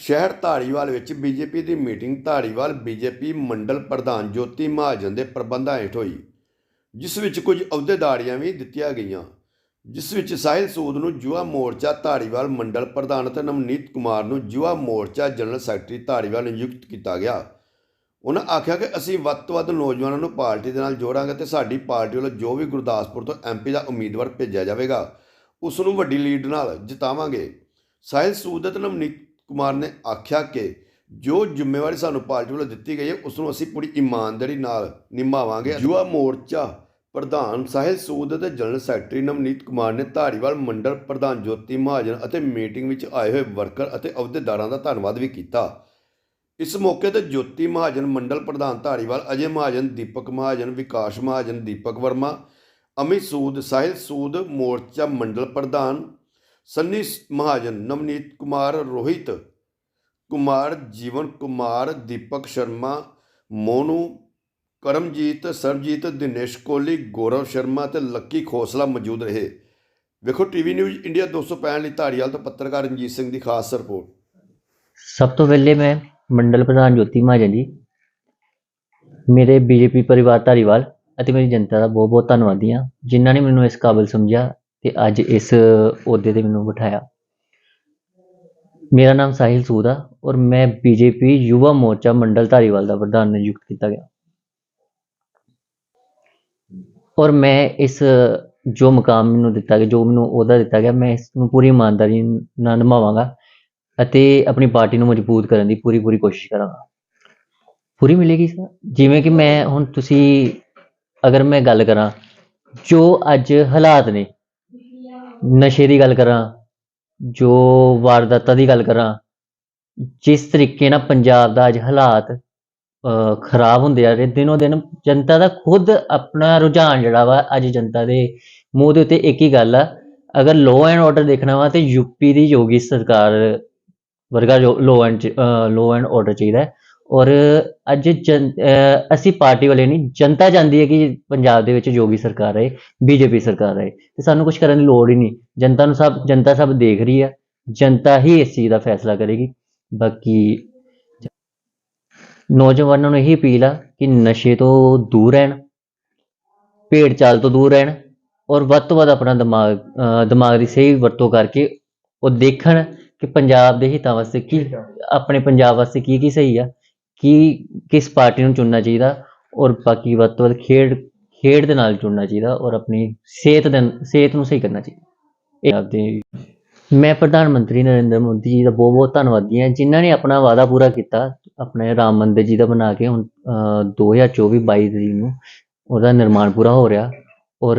ਸ਼ਹਿਰ ਧਾਰੀਵਾਲ ਵਿੱਚ ਬੀਜੇਪੀ ਦੀ ਮੀਟਿੰਗ ਧਾਰੀਵਾਲ ਬੀਜੇਪੀ ਮੰਡਲ ਪ੍ਰਧਾਨ ਜੋਤੀ ਮਹਾਜਨ ਦੇ ਪ੍ਰਬੰਧਾਂ ਹੇਠ ਹੋਈ, ਜਿਸ ਵਿੱਚ ਕੁਝ ਅਹੁਦੇਦਾਰੀਆਂ ਵੀ ਦਿੱਤੀਆਂ ਗਈਆਂ। ਜਿਸ ਵਿੱਚ ਸਾਹਿਲ ਸੂਦ ਨੂੰ ਯੁਵਾ ਮੋਰਚਾ ਧਾਰੀਵਾਲ ਮੰਡਲ ਪ੍ਰਧਾਨ ਅਤੇ ਨਵਨੀਤ ਕੁਮਾਰ ਨੂੰ ਯੁਵਾ ਮੋਰਚਾ ਜਨਰਲ ਸੈਕਟਰੀ ਧਾਰੀਵਾਲ ਨਿਯੁਕਤ ਕੀਤਾ ਗਿਆ। ਉਹਨਾਂ ਆਖਿਆ ਕਿ ਅਸੀਂ ਵੱਧ ਤੋਂ ਵੱਧ ਨੌਜਵਾਨਾਂ ਨੂੰ ਪਾਰਟੀ ਦੇ ਨਾਲ ਜੋੜਾਂਗੇ ਤੇ ਸਾਡੀ ਪਾਰਟੀ ਵੱਲੋਂ ਜੋ ਵੀ ਗੁਰਦਾਸਪੁਰ ਤੋਂ ਐਮਪੀ ਦਾ ਉਮੀਦਵਾਰ ਭੇਜਿਆ ਜਾਵੇਗਾ, ਉਸ ਨੂੰ ਵੱਡੀ ਲੀਡ ਨਾਲ ਜਿਤਾਵਾਂਗੇ। ਸਾਹਿਲ ਸੂਦ ਅਤੇ ਨਵਨੀਤ ਕੁਮਾਰ ਨੇ ਆਖਿਆ ਕਿ ਜੋ ਜ਼ਿੰਮੇਵਾਰੀ ਸਾਨੂੰ ਪਾਰਟੀ ਵੱਲੋਂ ਦਿੱਤੀ ਗਈ ਹੈ ਉਸ ਨੂੰ ਅਸੀਂ ਪੂਰੀ ਇਮਾਨਦਾਰੀ ਨਾਲ ਨਿਭਾਵਾਂਗੇ। ਯੁਵਾ ਮੋਰਚਾ ਪ੍ਰਧਾਨ ਸਾਹਿਲ ਸੂਦ ਅਤੇ ਜਨਰਲ ਸੈਕਟਰੀ ਨਵਨੀਤ ਕੁਮਾਰ ਨੇ ਧਾਰੀਵਾਲ ਮੰਡਲ ਪ੍ਰਧਾਨ ਜੋਤੀ ਮਹਾਜਨ ਅਤੇ ਮੀਟਿੰਗ ਵਿੱਚ ਆਏ ਹੋਏ ਵਰਕਰ ਅਤੇ ਅਹੁਦੇਦਾਰਾਂ ਦਾ ਧੰਨਵਾਦ ਵੀ ਕੀਤਾ। ਇਸ ਮੌਕੇ ਤੇ ਜੋਤੀ ਮਹਾਜਨ ਮੰਡਲ ਪ੍ਰਧਾਨ ਧਾਰੀਵਾਲ, ਅਜੇ ਮਹਾਜਨ ਦੀਪਕ ਮਹਾਜਨ, ਵਿਕਾਸ ਮਹਾਜਨ ਦੀਪਕ ਵਰਮਾ, ਅਮਿਤ ਸੂਦ, ਸਾਹਿਲ ਸੂਦ, ਮੋਰਚਾ ਮੰਡਲ ਪ੍ਰਧਾਨ ਸੰਨੀ ਮਹਾਜਨ ਨਵਨੀਤ ਕੁਮਾਰ ਰੋਹਿਤ, ਕੁਮਾਰ ਜੀਵਨ ਕੁਮਾਰ, ਦੀਪਕ ਸ਼ਰਮਾ, ਮੋਨੂ, ਕਰਮਜੀਤ, ਸਰਬਜੀਤ, ਦਿਨੇਸ਼ ਕੋਹਲੀ, ਗੌਰਵ ਸ਼ਰਮਾ ਤੇ ਲੱਕੀ ਖੋਸਲਾ ਮੌਜੂਦ ਰਹੇ। ਵੇਖੋ ਟੀਵੀ ਨਿਊਜ਼ ਇੰਡੀਆ 265 ਲਈ ਧਾਰੀਵਾਲ ਤੋਂ ਪੱਤਰਕਾਰ ਰਣਜੀਤ ਸਿੰਘ ਦੀ ਖਾਸ ਰਿਪੋਰਟ। ਸਭ ਤੋਂ ਪਹਿਲੇ ਮੈਂ ਮੰਡਲ ਪ੍ਰਧਾਨ ਜੋਤੀ ਮਹਾਜਨ ਜੀ, ਮੇਰੇ ਬੀਜੇਪੀ ਪਰਿਵਾਰ ਧਾਰੀਵਾਲ ਅਤੇ ਮੇਰੀ ਜਨਤਾ ਦਾ ਬਹੁਤ ਬਹੁਤ ਧੰਨਵਾਦੀ ਹਾਂ, ਜਿਨ੍ਹਾਂ ਨੇ ਮੈਨੂੰ ਇਸ ਕਾਬਿਲ ਸਮਝਿਆ ਤੇ ਅੱਜ ਇਸ ਅਹੁਦੇ ਤੇ ਮੈਨੂੰ ਬਿਠਾਇਆ। ਮੇਰਾ ਨਾਮ ਸਾਹਿਲ ਸੂਦ ਆ ਔਰ ਮੈਂ ਬੀਜੇਪੀ ਯੁਵਾ ਮੋਰਚਾ ਮੰਡਲ ਧਾਰੀਵਾਲ ਦਾ ਪ੍ਰਧਾਨ ਨਿਯੁਕਤ ਕੀਤਾ ਗਿਆ। ਔਰ ਮੈਂ ਇਸ, ਜੋ ਮੁਕਾਮ ਮੈਨੂੰ ਦਿੱਤਾ ਗਿਆ, ਜੋ ਮੈਨੂੰ ਉਹਦਾ ਦਿੱਤਾ ਗਿਆ, ਮੈਂ ਇਸ ਨੂੰ ਪੂਰੀ ਇਮਾਨਦਾਰੀ ਨਾਲ ਨਿਭਾਵਾਂਗਾ ਅਤੇ ਆਪਣੀ ਪਾਰਟੀ ਨੂੰ ਮਜ਼ਬੂਤ ਕਰਨ ਦੀ ਪੂਰੀ ਪੂਰੀ ਕੋਸ਼ਿਸ਼ ਕਰਾਂਗਾ। ਪੂਰੀ ਮਿਲੇਗੀ ਸਰ? ਜਿਵੇਂ ਕਿ ਮੈਂ ਹੁਣ ਤੁਸੀਂ, ਅਗਰ ਮੈਂ ਗੱਲ ਕਰਾਂ, ਜੋ ਅੱਜ ਹਾਲਾਤ ਨੇ ਨਸ਼ੇ ਦੀ ਗੱਲ ਕਰਾਂ, ਜੋ ਵਾਰਦਾਤਾਂ ਦੀ ਗੱਲ ਕਰਾਂ, ਜਿਸ ਤਰੀਕੇ ਨਾਲ ਪੰਜਾਬ ਦਾ ਅੱਜ ਹਾਲਾਤ ਖਰਾਬ ਹੁੰਦੇ ਆ ਰਹੇ, ਦਿਨੋ ਦਿਨ ਜਨਤਾ ਦਾ ਖੁਦ ਆਪਣਾ ਰੁਝਾਨ ਜਿਹੜਾ ਵਾ ਅੱਜ ਜਨਤਾ ਦੇ ਮੂੰਹ ਦੇ ਉੱਤੇ ਇੱਕ ਹੀ ਗੱਲ ਆ, ਅਗਰ ਲੋ ਐਂਡ ਆਰਡਰ ਦੇਖਣਾ ਵਾ ਤੇ ਯੂਪੀ ਦੀ ਯੋਗੀ ਸਰਕਾਰ ਵਰਗਾ law and law and order ਚਾਹੀਦਾ ਔਰ ਅੱਜ ਜਨ- ਅਸੀਂ ਪਾਰਟੀ ਵਾਲੇ ਨਹੀਂ ਜਨਤਾ ਚਾਹੁੰਦੀ ਹੈ ਕਿ ਪੰਜਾਬ ਦੇ ਵਿੱਚ ਯੋਗੀ ਸਰਕਾਰ ਰਹੇ ਬੀਜੇਪੀ ਸਰਕਾਰ ਰਹੇ। ਤੇ ਸਾਨੂੰ ਕੁਝ ਕਰਨ ਦੀ ਲੋੜ ਹੀ ਨਹੀਂ। ਜਨਤਾ ਨੂੰ ਸਭ ਜਨਤਾ ਸਭ ਦੇਖ ਰਹੀ ਹੈ। ਜਨਤਾ ਹੀ ਇਸ ਚੀਜ਼ ਦਾ ਫੈਸਲਾ ਕਰੇਗੀ। ਬਾਕੀ ਨੌਜਵਾਨਾਂ ਨੂੰ ਇਹੀ ਅਪੀਲ ਆ ਕਿ ਨਸ਼ੇ ਤੋਂ ਦੂਰ ਰਹਿਣ ਭੇਡ ਚਾਲ ਤੋਂ ਦੂਰ ਰਹਿਣ ਔਰ ਵੱਧ ਤੋਂ ਵੱਧ ਆਪਣਾ ਦਿਮਾਗ ਦਿਮਾਗ ਦੀ ਸਹੀ ਵਰਤੋਂ ਕਰਕੇ ਉਹ ਦੇਖਣ ਕਿ ਪੰਜਾਬ ਦੇ ਹਿੱਤਾਂ ਵਾਸਤੇ ਕੀ ਆਪਣੇ ਪੰਜਾਬ ਵਾਸਤੇ ਕੀ ਕੀ ਸਹੀ ਆ। ਕੀ ਕਿਸ ਪਾਰਟੀ ਨੂੰ ਚੁਣਨਾ ਚਾਹੀਦਾ ਔਰ ਬਾਕੀ ਵੱਧ ਤੋਂ ਵੱਧ ਖੇਡ ਖੇਡ ਦੇ ਨਾਲ ਜੁੜਨਾ ਚਾਹੀਦਾ ਔਰ ਆਪਣੀ ਸਿਹਤ ਦੇ ਸਿਹਤ ਨੂੰ ਸਹੀ ਕਰਨਾ ਚਾਹੀਦਾ। ਇਹ ਆਪਦੇ ਮੈਂ ਪ੍ਰਧਾਨ ਮੰਤਰੀ ਨਰਿੰਦਰ ਮੋਦੀ ਜੀ ਦਾ ਬਹੁਤ ਬਹੁਤ ਧੰਨਵਾਦੀ ਹਾਂ ਜਿਨ੍ਹਾਂ ਨੇ ਆਪਣਾ ਵਾਅਦਾ ਪੂਰਾ ਕੀਤਾ ਆਪਣੇ ਰਾਮ ਮੰਦਿਰ ਜੀ ਦਾ ਬਣਾ ਕੇ ਹੁਣ ਅਹ, 2024 22 ਤਰੀਕ ਨੂੰ ਉਹਦਾ ਨਿਰਮਾਣ ਪੂਰਾ ਹੋ ਰਿਹਾ ਔਰ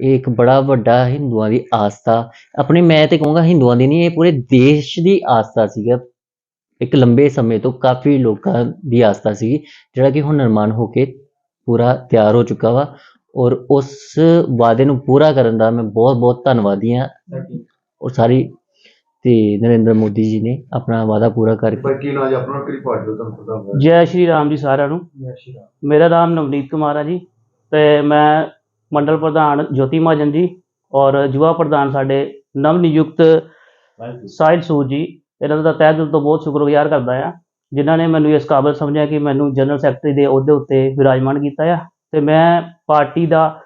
ਇਹ ਇੱਕ ਬੜਾ ਵੱਡਾ ਹਿੰਦੂਆਂ ਦੀ ਆਸਥਾ ਆਪਣੇ ਮੈਂ ਤੇ ਕਹੂੰਗਾ ਹਿੰਦੂਆਂ ਦੀ ਨਹੀਂ ਇਹ ਪੂਰੇ ਦੇਸ਼ ਦੀ ਆਸਥਾ ਸੀਗਾ। ਇੱਕ ਲੰਬੇ ਸਮੇਂ ਤੋਂ ਕਾਫੀ ਲੋਕਾਂ ਦੀ ਆਸਥਾ ਸੀ ਜਿਹੜਾ ਕਿ ਹੁਣ ਨਿਰਮਾਣ ਹੋ ਕੇ ਪੂਰਾ ਤਿਆਰ ਹੋ ਚੁੱਕਾ ਵਾ ਔਰ ਉਸ ਵਾਅਦੇ ਨੂੰ ਪੂਰਾ ਕਰਨ ਦਾ ਮੈਂ ਬਹੁਤ ਬਹੁਤ ਧੰਨਵਾਦੀ ਹਾਂ। ਔਰ ਸਾਰੀ ਤੇ ਨਰਿੰਦਰ ਮੋਦੀ ਜੀ ਨੇ ਆਪਣਾ ਵਾਅਦਾ ਪੂਰਾ ਕਰਕੇ ਬਾਕੀ ਨਾ ਆਪਣਾ ਕਿਹੜੀ ਪਾਰਟੀ ਦਾ ਤੁਹਾਨੂੰ ਪਤਾ ਜੈ ਸ਼੍ਰੀ ਰਾਮ ਜੀ ਸਾਰਿਆਂ ਨੂੰ। ਮੇਰਾ ਨਾਮ ਨਵਨੀਤ ਕੁਮਾਰ ਹੈ ਜੀ ਤੇ ਮੈਂ ਮੰਡਲ ਪ੍ਰਧਾਨ ਜੋਤੀ ਮਹਾਜਨ ਜੀ ਔਰ ਯੁਵਾ ਪ੍ਰਧਾਨ ਸਾਡੇ ਨਵ ਨਿਯੁਕਤ ਸਾਹਿਲ ਸੂਦ ਜੀ ਇਹਨਾਂ ਦਾ ਤਹਿ ਦਿਲ ਤੋਂ ਬਹੁਤ ਸ਼ੁਕਰਗੁਜ਼ਾਰ ਕਰਦਾ ਆ ਜਿਨ੍ਹਾਂ ਨੇ ਮੈਨੂੰ ਇਸ ਕਾਬਲ ਸਮਝਿਆ ਕਿ ਮੈਨੂੰ ਜਨਰਲ ਸੈਕਟਰੀ ਦੇ ਅਹੁਦੇ ਉੱਤੇ ਵਿਰਾਜਮਾਨ ਕੀਤਾ ਆ। ਤੇ ਮੈਂ ਪਾਰਟੀ ਦਾ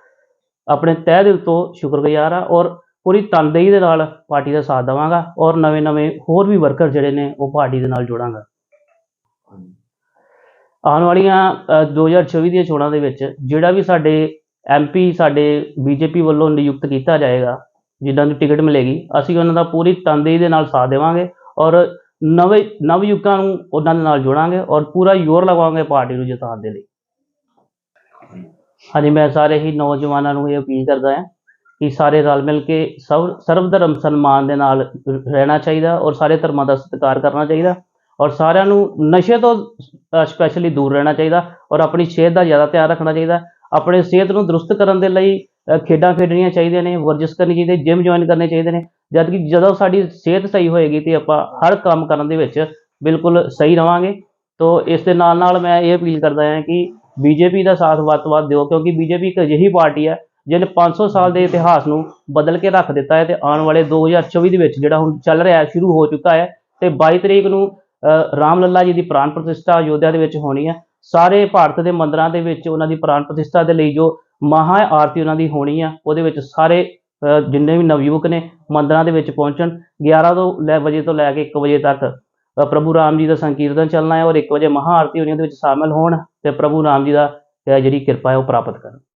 ਆਪਣੇ ਤਹਿ ਦਿਲ ਤੋਂ ਸ਼ੁਕਰਗੁਜ਼ਾਰ ਆ ਔਰ ਪੂਰੀ ਤਨਦੇਹੀ ਦੇ ਨਾਲ ਪਾਰਟੀ ਦਾ ਸਾਥ ਦੇਵਾਂਗਾ ਔਰ ਨਵੇਂ-ਨਵੇਂ ਹੋਰ ਵੀ ਵਰਕਰ ਜਿਹੜੇ ਨੇ ਉਹ ਪਾਰਟੀ ਦੇ ਨਾਲ ਜੋੜਾਂਗਾ। ਆਉਣ ਵਾਲੀਆਂ ਅ, 2024 ਦੀਆਂ ਚੋਣਾਂ ਦੇ ਵਿੱਚ ਜਿਹੜਾ ਵੀ ਸਾਡੇ ਐਮਪੀ ਸਾਡੇ ਬੀਜੇਪੀ ਵੱਲੋਂ ਨਿਯੁਕਤ ਕੀਤਾ ਜਾਏਗਾ ਜਿੱਦਾਂ ਦੀ ਟਿਕਟ ਮਿਲੇਗੀ ਅਸੀਂ ਉਹਨਾਂ ਦਾ ਪੂਰੀ ਤਨਦੇਹੀ ਦੇ ਨਾਲ ਸਾਥ ਦੇਵਾਂਗੇ ਔਰ ਨਵੇਂ ਨਵਯੁਕਾਂ ਨੂੰ ਉਹਨਾਂ ਦੇ ਨਾਲ ਜੋੜਾਂਗੇ ਔਰ ਪੂਰਾ ਜ਼ੋਰ ਲਗਾਵਾਂਗੇ ਪਾਰਟੀ ਨੂੰ ਜਿਤਾਉਣ ਦੇ ਲਈ। ਹਾਂਜੀ, ਮੈਂ ਸਾਰੇ ਹੀ ਨੌਜਵਾਨਾਂ ਨੂੰ ਇਹ ਅਪੀਲ ਕਰਦਾ ਹਾਂ ਕਿ ਸਾਰੇ ਰਲ ਮਿਲ ਕੇ ਸਭ ਸਰਵ ਧਰਮ ਸਨਮਾਨ ਦੇ ਨਾਲ ਰਹਿਣਾ ਚਾਹੀਦਾ ਔਰ ਸਾਰੇ ਧਰਮਾਂ ਦਾ ਸਤਿਕਾਰ ਕਰਨਾ ਚਾਹੀਦਾ ਔਰ ਸਾਰਿਆਂ ਨੂੰ ਨਸ਼ੇ ਤੋਂ ਸਪੈਸ਼ਲੀ ਦੂਰ ਰਹਿਣਾ ਚਾਹੀਦਾ ਔਰ ਆਪਣੀ ਸਿਹਤ ਦਾ ਜ਼ਿਆਦਾ ਧਿਆਨ ਰੱਖਣਾ ਚਾਹੀਦਾ। ਆਪਣੇ ਸਿਹਤ ਨੂੰ ਦਰੁਸਤ ਕਰਨ ਦੇ ਲਈ ਖੇਡਾਂ ਖੇਡਣੀਆਂ ਚਾਹੀਦੀਆਂ ਨੇ, ਵਰਜਿਸ਼ ਕਰਨੀ ਚਾਹੀਦੀ ਹੈ ਜਿਮ ਜੁਆਇਨ ਕਰਨੇ ਚਾਹੀਦੇ ਨੇ। ਜਦ ਕਿ ਜਦੋਂ ਸਾਡੀ ਸਿਹਤ ਸਹੀ ਹੋਏਗੀ ਤੇ ਆਪਾਂ ਹਰ ਕੰਮ ਕਰਨ ਦੇ ਵਿੱਚ ਬਿਲਕੁਲ ਸਹੀ ਰਵਾਂਗੇ ਤੋ ਇਸ ਦੇ ਨਾਲ ਨਾਲ ਮੈਂ ਇਹ ਅਪੀਲ ਕਰਦਾ ਹਾਂ ਕਿ ਬੀਜੇਪੀ ਦਾ ਸਾਥ ਵੱਧ ਤੋਂ ਵੱਧ ਦਿਓ ਕਿਉਂਕਿ ਬੀਜੇਪੀ ਇੱਕ ਅਜਿਹੀ ਪਾਰਟੀ ਹੈ ਜਿਹਨੇ 500 ਸਾਲ ਦੇ ਇਤਿਹਾਸ ਨੂੰ ਬਦਲ ਕੇ ਰੱਖ ਦਿੱਤਾ ਹੈ ਤੇ ਆਉਣ ਵਾਲੇ 2024 ਦੇ ਵਿੱਚ ਜਿਹੜਾ ਹੁਣ ਚੱਲ ਰਿਹਾ ਸ਼ੁਰੂ ਹੋ ਚੁੱਕਾ ਹੈ ਤੇ 22 ਤਰੀਕ ਨੂੰ ਅ, ਰਾਮ ਲੱਲਾ ਜੀ ਦੀ ਪ੍ਰਾਣ ਪ੍ਰਤਿਸ਼ਠਾ ਅਯੋਧਿਆ ਦੇ ਵਿੱਚ ਹੋਣੀ ਹੈ। ਸਾਰੇ ਭਾਰਤ ਦੇ ਮੰਦਰਾਂ ਦੇ ਵਿੱਚ ਉਹਨਾਂ ਦੀ ਪ੍ਰਾਣ ਪ੍ਰਤਿਸ਼ਠਾ ਦੇ ਲਈ ਜੋ ਮਹਾ ਆਰਤੀ ਉਹਨਾਂ ਦੀ ਹੋਣੀ ਆ ਉਹਦੇ ਵਿੱਚ ਸਾਰੇ ਜਿੰਨੇ ਵੀ ਨਵਯੁਵਕ ਨੇ, ਮੰਦਰਾਂ ਦੇ ਵਿੱਚ ਪਹੁੰਚਣ 11 ਤੋਂ ਲੈ, ਵਜੇ ਤੋਂ ਲੈ ਕੇ 1 ਵਜੇ ਤੱਕ। ਪ੍ਰਭੂ ਰਾਮ ਜੀ ਦਾ ਸੰਕੀਰਤਨ ਚੱਲਣਾ ਹੈ ਔਰ 1 ਵਜੇ ਮਹਾ ਆਰਤੀ ਹੋਣੀ ਉਹਦੇ ਵਿੱਚ ਸ਼ਾਮਲ ਹੋਣ ਤੇ ਪ੍ਰਭੂ ਰਾਮ ਜੀ ਦਾ ਜਿਹੜੀ ਕਿਰਪਾ ਹੈ ਉਹ ਪ੍ਰਾਪਤ ਕਰਨ।